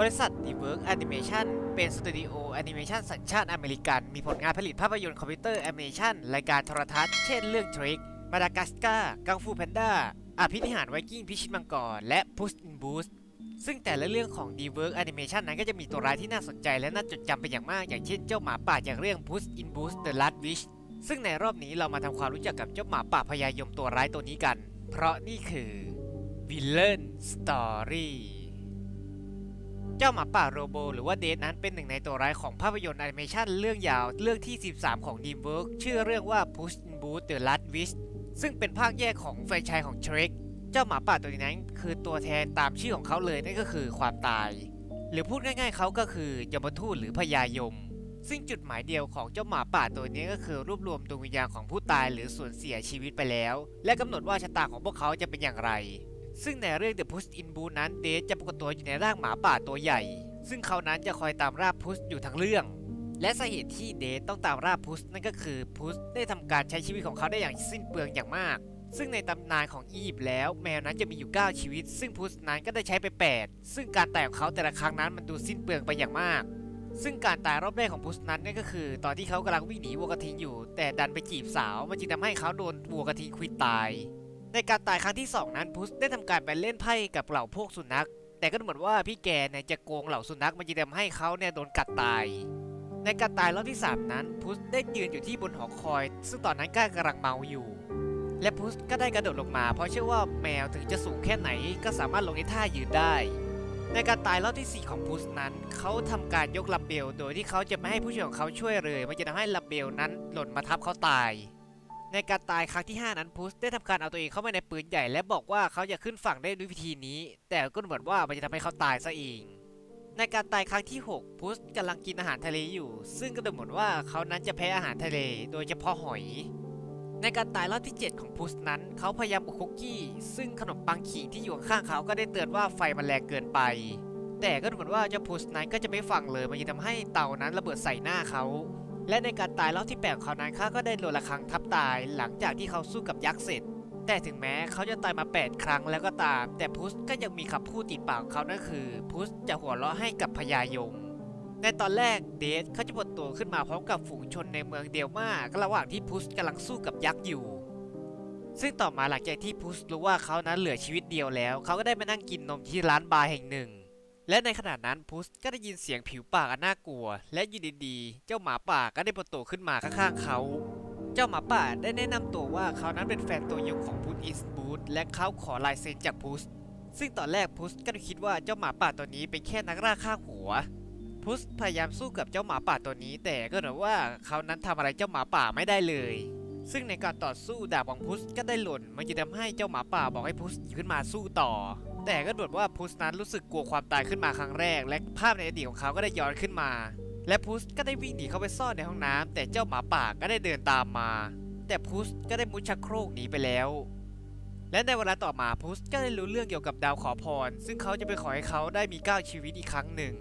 บริษัท d w o r k Animation เป็นสตูดิโอแอนิเมชันสัญชาติอเมริกัน มีผลงานผลิตภาพยนตร์คอมพิวเตอร์แอนิเมชันรายการโทรทัศน์ เช่น เรื่องทริกมาดากัสการ์กังฟูแพนด้าอภินิหารไวกิ้งพิชิตมังกร และ Puss in Boots ซึ่งแต่ละเรื่องของ d w o r k Animation นั้นก็จะมีตัวร้ายที่น่าสนใจและน่าจดจำเป็นอย่างมาก อย่างเช่นเจ้าหมาป่าจากเรื่อง Puss in Boots The Last Wish ซึ่งในรอบนี้เรามาทำความรู้จักกับเจ้าหมาป่าพยายมตัวร้ายตัวนี้กัน เพราะนี่คือ Villain Story เจ้าหมาป่าโรโบหรือว่าเดทนั้นเป็นหนึ่งในตัวร้ายของภาพยนตร์แอนิเมชันเรื่องยาวเรื่องที่ 13 ของ DreamWorks ชื่อเรื่องว่า Puss in Boots The Last Wish ซึ่งเป็นภาคแยกของแฟรนไชส์ของ Shrek เจ้าหมาป่าตัวนี้นั้นคือตัวแทนตามชื่อของเขาเลยนั่นก็คือความตาย หรือพูดง่ายๆเขาก็คือยมทูตหรือพญายม ซึ่งจุดหมายเดียวของเจ้าหมาป่าตัวนี้ก็คือรวบรวมดวงวิญญาณของผู้ตายหรือสูญเสียชีวิตไปแล้ว และกำหนดว่าชะตาของพวกเขาจะเป็นอย่างไร ซึ่งในเรื่อง The Puss in b o o นั้นเดทจะปรากฏตัวอยู่ในร่างหมาป่าตัวใหญ่ ซึ่งเขานั้นจะคอยตามล่าพุสอยู่ทั้งเรื่อง และสาเหตุที่เดทต้องตามล่าพุสนั่นก็คือพุสได้ทำการใช้ชีวิตของเขาได้อย่างสิ้นเปลืองอย่างมาก ซึ่งในตำนานของอียิปต์แล้ว แมวนั้นจะมีอยู่ 9 ชีวิต ซึ่งพุสนั้นก็ได้ใช้ไป 8 ซึ่งการตายของเขาแต่ละครั้งนั้นมันดูสิ้นเปลืองไปอย่างมากซึ่งการตายรอบแรกของพุสนั้นนั่นก็คือ ตอนที่เขากำลังวิ่งหนีวัวกระทิงอยู่ แต่ดันไปจีบสาวมันจึงทำให้เขาโดนวัวกระทิงควิดตาย ในการตายครั้งที่สองนั้นพุสได้ทำการไปเล่นไพ่กับเหล่าพวกสุนัข แต่ก็เหมือนว่าพี่แกเนี่ยจะโกงเหล่าสุนัขมันจะทำให้เขาเนี่ยโดนกัดตาย ในการตายรอบที่ 3 นั้นพุสได้ยืนอยู่ที่บนหอคอย ซึ่งตอนนั้นก็กำลังเมาอยู่และพุสก็ได้กระโดดลงมา เพราะเชื่อว่าแมวถึงจะสูงแค่ไหนก็สามารถลงในท่ายืนได้ ในการตายรอบที่ 4 ของพุสนั้น เขาทำการยกลัมเบล โดยที่เขาจะไม่ให้ผู้ช่วยของเขาช่วยเลย มันจะทำให้ลัมเบลนั้นหล่นมาทับเขาตาย ในการตายครั้งที่ 5 นั้นพุสได้ทำการเอาตัวเองเข้าไปในปืนใหญ่ และบอกว่าเขาจะขึ้นฝั่งได้ด้วยวิธีนี้ แต่ก็ดูเหมือนว่ามันจะทำให้เขาตายซะเองในการตายครั้งที่ 6 พุสกำลังกินอาหารทะเลอยู่ ซึ่งก็ดูเหมือนว่าเขานั้นจะแพ้อาหารทะเล โดยเฉพาะหอย ในการตายรอบที่ 7 ของพุสนั้น เขาพยายามบุกคุกกี้ ซึ่งขนมปังขิงที่อยู่ข้างเขาก็ได้เตือนว่าไฟมันแรงเกินไป แต่ก็ดูเหมือนว่าเจ้าพุสนั้นก็จะไม่ฟังเลย มันจะทำให้เต่านั้นระเบิดใส่หน้าเขา และในการตายรอบที่8ของเขานั้นเขาก็ได้โดนระฆังทับตายหลังจากที่เขาสู้กับยักษ์เสร็จ แต่ถึงแม้เขาจะตายมา 8 ครั้งแล้วก็ตาม แต่พุสก็ยังมีคำพูดติดปากเขานั่นคือพุสจะหัวเราะให้กับพญายม ในตอนแรกเดทเขาจะปรากฏตัวขึ้นมาพร้อมกับฝูงชนในเมืองเดียวมาก็ระหว่างที่พุสกำลังสู้กับยักษ์อยู่ ซึ่งต่อมาหลังจากที่พุสรู้ว่าเขานั้นเหลือชีวิตเดียวแล้ว เขาก็ได้มานั่งกินนมที่ร้านบาร์แห่งหนึ่ง และในขณะนั้นพุสก็ได้ยินเสียงผิวปากอันน่ากลัว และอยู่ดีๆ เจ้าหมาป่าก็ได้ปรากฏตัวขึ้นมาข้างๆเขา เจ้าหมาป่าได้แนะนำตัวว่าเขานั้นเป็นแฟนตัวยงของพุสอิสบูธและเขาขอลายเซ็นจากพุสซึ่งตอนแรกพุสก็คิดว่าเจ้าหมาป่าตัวนี้เป็นแค่นักล่าข้างหัว พุสพยายามสู้กับเจ้าหมาป่าตัวนี้ แต่ก็เหมือนว่าเขานั้นทำอะไรเจ้าหมาป่าไม่ได้เลย ซึ่งในการต่อสู้ดาบของพุสก็ได้หล่นมันจะทำให้เจ้าหมาป่าบอกให้พุสขึ้นมาสู้ต่อ แต่ก็ดูเหมือนว่าพุสนั้นรู้สึกกลัวความตายขึ้นมาครั้งแรก และภาพในอดีตของเขาก็ได้ย้อนขึ้นมา และพุสก็ได้วิ่งหนีเข้าไปซ่อนในห้องน้ำแต่เจ้าหมาป่าก็ได้เดินตามมา แต่พุสก็ได้มุดชักโครกหนีไปแล้ว และในเวลาต่อมาพุสก็ได้รู้เรื่องเกี่ยวกับดาวขอพร ซึ่งเขาจะไปขอให้เขาได้มีเก้าชีวิตอีกครั้งหนึ่ง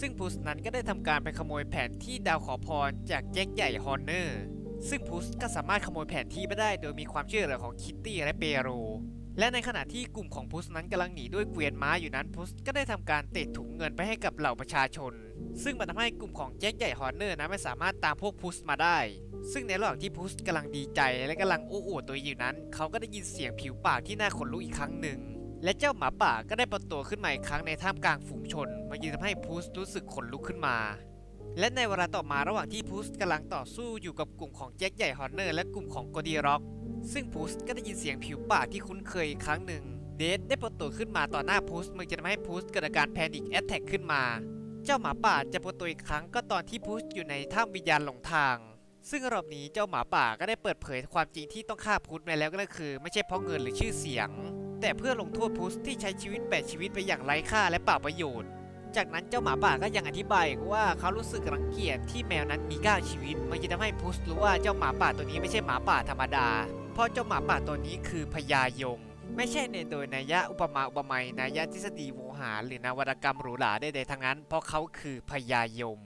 ซึ่งพุสนั้นก็ได้ทำการไปขโมยแผนที่ดาวขอพรจากแจ็คใหญ่ฮอนเนอร์ซึ่งพุสก็สามารถขโมยแผนที่ไปได้ โดยมีความช่วยเหลือของคิตตี้และเปโร และในขณะที่กลุ่มของพุสนั้นกำลังหนีด้วยเกวียนม้าอยู่นั้นพุสก็ได้ทำการเตะถุงเงินไปให้กับเหล่าประชาชน ซึ่งมันทำให้กลุ่มของแจ็คใหญ่ฮอนเนอร์นั้นไม่สามารถตามพวกพุสมาได้ ซึ่งในระหว่างที่พุสกำลังดีใจและกำลังโอ้อวดตัวอยู่นั้น เขาก็ได้ยินเสียงผิวปากที่น่าขนลุกอีกครั้งหนึ่ง และเจ้าหมาป่าก็ได้ปรากฏตัวขึ้นมาอีกครั้งในท่ามกลางฝูงชนมันจึงทำให้พุสรู้สึกขนลุกขึ้นมา และในเวลาต่อมาระหว่างที่พุสกำลังต่อสู้อยู่กับกลุ่มของแจ็คใหญ่ฮอนเนอร์และกลุ่มของโกดีร็อกซึ่งพุสก็ได้ยินเสียงผิวปากที่คุ้นเคยครั้งหนึ่งเดทได้ปรากฏตัวขึ้นมาต่อหน้าพุสมันจะทำให้พุสเกิดอาการแพนิคแอตแทกขึ้นมา เจ้าหมาป่าจะปรากฏตัวอีกครั้งก็ตอนที่พุสอยู่ในถ้ำวิญญาณหลงทาง ซึ่งรอบนี้เจ้าหมาป่าก็ได้เปิดเผยความจริงที่ต้องฆ่าพุสไปแล้วก็คือ ไม่ใช่เพราะเงินหรือชื่อเสียง แต่เพื่อลงโทษพุสที่ใช้ชีวิตแปดชีวิตไปอย่างไร้ค่าและเปล่าประโยชน์ จากนั้นเจ้าหมาป่าก็ยังอธิบายว่าเขารู้สึกรังเกียจที่แมวนั้นมี9ชีวิต มันจะทำให้พุสรู้ว่าเจ้าหมาป่าตัวนี้ไม่ใช่หมาป่าธรรมดา เพราะเจ้าหมาป่าตัวนี้คือพญายมไม่ใช่ในโดยนัยยะอุปมาอุปไมยนัยยะทฤษฎีโวหารหรือนวัตกรรมหรูหราใดๆทั้งนั้น เพราะเขาคือพญายม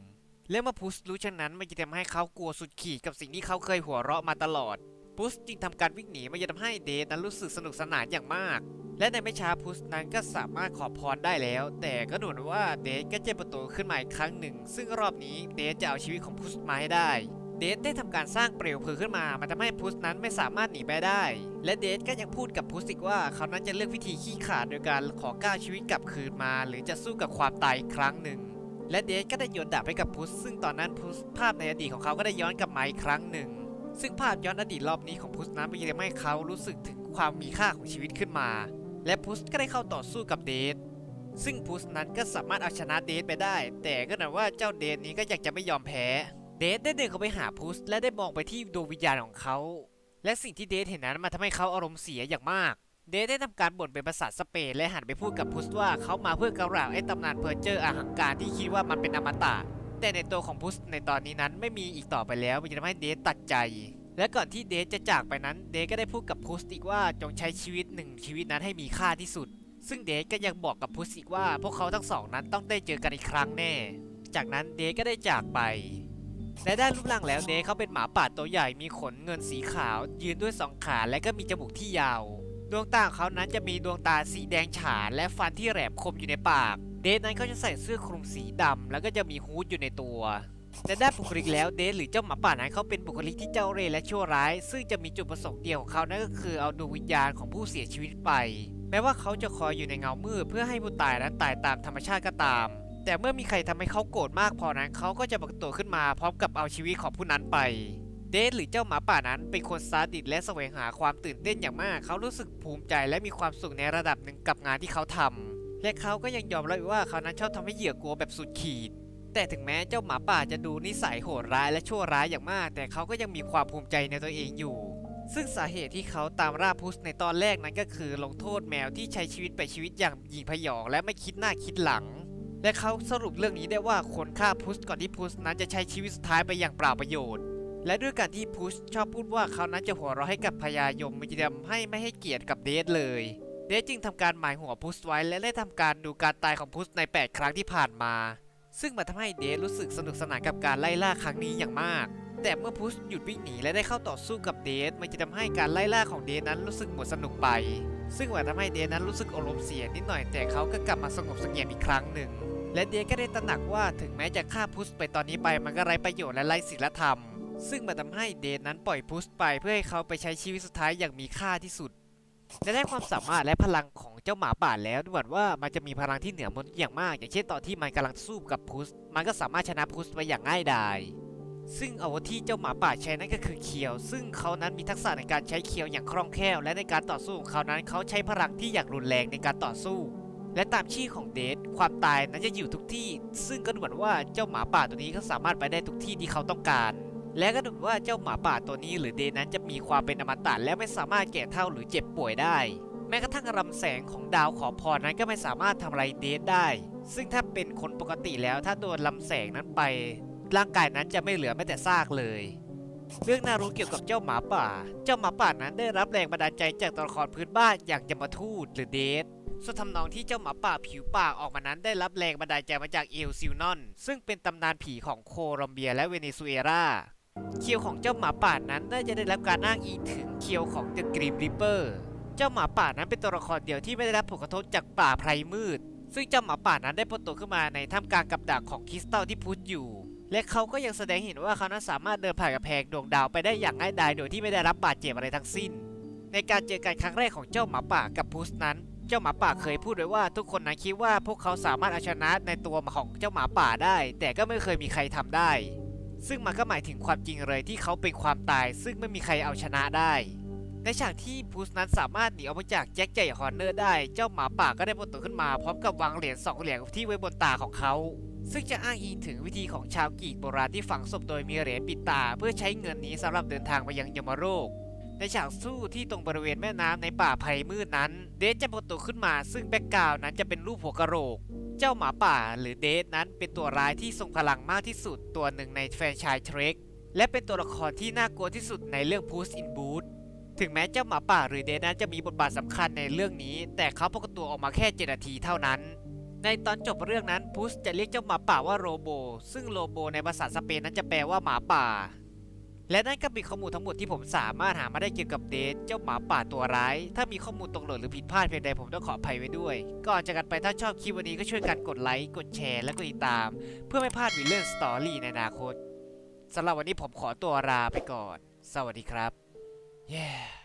และเมื่อพุสรู้เช่นนั้นมันจะทำให้เขากลัวสุดขีดกับสิ่งที่เขาเคยหัวเราะมาตลอด พุสจึงทำการวิ่งหนีมันจะทำให้เดทนั้นรู้สึกสนุกสนานอย่างมาก และในไม่ช้าพุสนั้นก็สามารถขอพรได้แล้ว แต่ก็หมือนว่าเดทก็จะประตูขึ้นมาอีกครั้งหนึ่ง ซึ่งรอบนี้เดทจะเอาชีวิตของพุสมาให้ได้ เดทได้ทำการสร้างเปลวเพลิงขึ้นมา มันทำให้พุสนั้นไม่สามารถหนีไปได้ และเดทก็ยังพูดกับพุสอีกว่าเขานั้นจะเลือกวิธีขี้ขาดโดยการขอก้าวชีวิตกลับคืนมา หรือจะสู้กับความตายอีกครั้งหนึ่ง และเดทก็ได้โยนดาบให้กับพุสซึ่งตอนนั้นพุสภาพในอดีตของเขาก็ได้ย้อนกลับมาอีกครั้งหนึ่ง ซึ่งภาพย้อนอดีตรอบนี้ของพุสนั้นมันยังให้เขารู้สึกถึงความมีค่าของชีวิตขึ้นมา และพุสก็ได้เข้าต่อสู้กับเดทซึ่งพุสนั้นก็สามารถเอาชนะเดทไปได้ แต่ก็เหมือนว่าเจ้าเดทนี้ก็อยากจะไม่ยอมแพ้ เดทได้เดินเข้าไปหาพุสและได้มองไปที่ดวงวิญญาณของเขา และสิ่งที่เดทเห็นนั้นมันทำให้เขาอารมณ์เสียอย่างมาก เดทได้ทำการบ่นเป็นภาษาสเปนและหันไปพูดกับพุสว่าเขามาเพื่อกล่าวไอ้ตำนานเพอร์เจอร์อาหังการที่คิดว่ามันเป็นอมตะ แต่ในตัวของพุสในตอนนี้นั้นไม่มีอีกต่อไปแล้วมันจะทำให้เดทตัดใจ และก่อนที่เดทจะจากไปนั้น เดทก็ได้พูดกับพุสอีกว่าจงใช้ชีวิตหนึ่งชีวิตนั้นให้มีค่าที่สุด ซึ่งเดทก็ยังบอกกับพุสอีกว่าพวกเขาทั้งสองนั้นต้องได้เจอกันอีกครั้งแน่ จากนั้นเดทก็ได้จากไป และได้รูปร่างแล้วเดทเขาเป็นหมาป่าตัวใหญ่มีขนเงินสีขาว ยืนด้วยสองขาและก็มีจมูกที่ยาว ดวงตาของเขานั้นจะมีดวงตาสีแดงฉานและฟันที่แหลมคมอยู่ในปาก เดทนั้นเขาจะใส่เสื้อคลุมสีดำแล้วก็จะมีฮูดอยู่ในตัว แต่ด้านบุคลิกแล้วเดทหรือเจ้าหมาป่านั้นเขาเป็นบุคลิกที่เจ้าเร่ห์และชั่วร้าย ซึ่งจะมีจุดประสงค์เดียวของเขานั่นก็คือเอาดวงวิญญาณของผู้เสียชีวิตไป แม้ว่าเขาจะคอยอยู่ในเงามืดเพื่อให้ผู้ตายนั้นตายตามธรรมชาติก็ตาม แต่เมื่อมีใครทำให้เขาโกรธมากพอนั้นเขาก็จะปรากฏตัวขึ้นมาพร้อมกับเอาชีวิตของผู้นั้นไปเดทหรือเจ้าหมาป่านั้นเป็นคนซาดิสและแสวงหาความตื่นเต้นอย่างมาก เขารู้สึกภูมิใจและมีความสุขในระดับหนึ่งกับงานที่เขาทำและเขาก็ยังยอมรับว่าเขานั้นชอบทำให้เหยื่อกลัวแบบสุดขีด แต่ถึงแม้เจ้าหมาป่าจะดูนิสัยโหดร้ายและชั่วร้ายอย่างมาก แต่เขาก็ยังมีความภูมิใจในตัวเองอยู่ ซึ่งสาเหตุที่เขาตามล่าพุสในตอนแรกนั้นก็คือลงโทษแมวที่ใช้ชีวิตไปชีวิตอย่างหยิ่งพยองและไม่คิดหน้าคิดหลัง และเขาสรุปเรื่องนี้ได้ว่าคนฆ่าพุสก่อนที่พุสนั้นจะใช้ชีวิตสุดท้ายไปอย่างเปล่าประโยชน์และด้วยการที่พุชชอบพูดว่าเขานั้นจะหัวเราะให้กับพญายมมันจะทำให้ไม่ให้เกียรติกับเดทเลย เดทจึงทำการหมายหัวพุชไว้และได้ทำการดูการตายของพุชใน 8 ครั้งที่ผ่านมา ซึ่งมันทำให้เดทรู้สึกสนุกสนานกับการไล่ล่าครั้งนี้อย่างมาก แต่เมื่อพุชหยุดวิ่งหนีและได้เข้าต่อสู้กับเดทมันจะทำให้การไล่ล่าของเดทนั้นรู้สึกหมดสนุกไป ซึ่งมันทำให้เดทนั้นรู้สึกอารมณ์เสียนิดหน่อยแต่เขาก็กลับมาสงบเสงี่ยมอีกครั้งหนึ่ง และเดทก็ได้ตระหนักว่าถึงแม้จะฆ่าพุชไปตอนนี้ไปมันก็ไร้ประโยชน์และไร้ศีลธรรม ซึ่งมันทำให้เดนนั้นปล่อยพุสไปเพื่อให้เขาไปใช้ชีวิตสุดท้ายอย่างมีค่าที่สุด และได้ความสามารถและพลังของเจ้าหมาป่าแล้วดูเหมือนว่ามันจะมีพลังที่เหนือมนุษย์อย่างมาก อย่างเช่นตอนที่มันกำลังสู้กับพุสมันก็สามารถชนะพุสไปอย่างง่ายดายซึ่งอาวุธที่เจ้าหมาป่าใช้นั่นก็คือเคียว ซึ่งเขานั้นมีทักษะในการใช้เคียวอย่างคล่องแคล่ว และในการต่อสู้ของเขานั้นเขาใช้พลังที่อย่างรุนแรงในการต่อสู้ และตามชื่อของเดทความตายนั้นจะอยู่ทุกที่ ซึ่งก็ดูเหมือนว่าเจ้าหมาป่าตัวนี้ก็สามารถไปได้ทุกที่ที่เขาต้องการ และก็ดูเหมือว่าเจ้าหมาป่าตัวนี้หรือเดนนั้นจะมีความเป็นอมตะและไม่สามารถแก่เท่าหรือเจ็บป่วยได้ แม้กระทั่งลำแสงของดาวขอพรนั้นก็ไม่สามารถทำอะไรเดนได้ ซึ่งถ้าเป็นคนปกติแล้วถ้าโดนลำแสงนั้นไป ร่างกายนั้นจะไม่เหลือแม้แต่ซากเลย เรื่องน่ารู้เกี่ยวกับเจ้าหมาป่า เจ้าหมาป่านั้นได้รับแรงบันดาลใจจากตัวละครพื้นบ้านอย่างยมทูตหรือเดทส่วนทำนองที่เจ้าหมาป่าผิวปากออกมานั้นได้รับแรงบันดาลใจมาจากเอลซิลนอน ซึ่งเป็นตำนานผีของโคลอมเบียและเวเนซุเอลา เคียวของเจ้าหมาป่านั้นน่าจะได้รับการอ้างอิงถึงเคียวของเดอะกรีมริปเปอร์ เจ้าหมาป่านั้นเป็นตัวละครเดียวที่ไม่ได้รับผลกระทบจากป่าไพรมืด ซึ่งเจ้าหมาป่านั้นได้ปรากฏตัวขึ้นมาในท่ามกลางกับดักของคริสตัลที่พุทธอยู่ และเขาก็ยังแสดงเห็นว่าเขานั้นสามารถเดินผ่านกระแพงดวงดาวไปได้อย่างง่ายดายโดยที่ไม่ได้รับบาดเจ็บอะไรทั้งสิ้น ในการเจอกันครั้งแรกของเจ้าหมาป่ากับพุทธนั้น เจ้าหมาป่าเคยพูดไว้ว่าทุกคนนั้นคิดว่าพวกเขาสามารถเอาชนะในตัวของเจ้าหมาป่าได้ แต่ก็ไม่เคยมีใครทำได้ ซึ่งมันก็หมายถึงความจริงเลยที่เขาเป็นความตาย ซึ่งไม่มีใครเอาชนะได้ ในฉากที่พุสนั้นสามารถหนีออกมาจากแจ็คใหญ่ฮอนเนอร์ได้ เจ้าหมาป่าก็ได้ปรตัวขึ้นมาพร้อมกับวางเหรียญสองเหรียญที่ไว้บนตาของเขา ซึ่งจะอ้างอิงถึงวิธีของชาวกรีกโบราณที่ฝังศพโดยมีเหรียญปิดตา เพื่อใช้เงินนี้สำหรับเดินทางไปยังยมโลกในฉากสู้ที่ตรงบริเวณแม่น้ำในป่าไผ่มืดนั้น เดทจะปรตัวขึ้นมา ซึ่งแบ็กกราวน์นั้นจะเป็นรูปหัวกะโหลก เจ้าหมาป่าหรือเดทนั้นเป็นตัวร้ายที่ทรงพลังมากที่สุดตัวหนึ่งในแฟรนไชส์เทรคและเป็นตัวละครที่น่ากลัวที่สุดในเรื่อง Puss in Boots ถึงแม้เจ้าหมาป่าหรือเดนนั้นจะมีบทบาทสำคัญในเรื่องนี้ แต่เขาปรากฏตัวออกมาแค่7นาทีเท่านั้น ในตอนจบเรื่องนั้นพุสจะเรียกเจ้าหมาป่าว่าโรโบ ซึ่งโรโบในภาษาสเปนนั้นจะแปลว่าหมาป่า และนั่นก็เป็นข้อมูลทั้งหมดที่ผมสามารถหามาได้เกี่ยวกับเดทเจ้าหมาป่าตัวร้าย ถ้ามีข้อมูลตกหล่นหรือผิดพลาดเพียงใดผมต้องขออภัยไว้ด้วย ก่อนจากกันไปถ้าชอบคลิปวันนี้ก็ช่วยกันกดไลค์กดแชร์และกดติดตาม เพื่อไม่พลาดวิลเลนสตอรี่ในอนาคตสำหรับวันนี้ผมขอตัวลาไปก่อน สวัสดีครับ yeah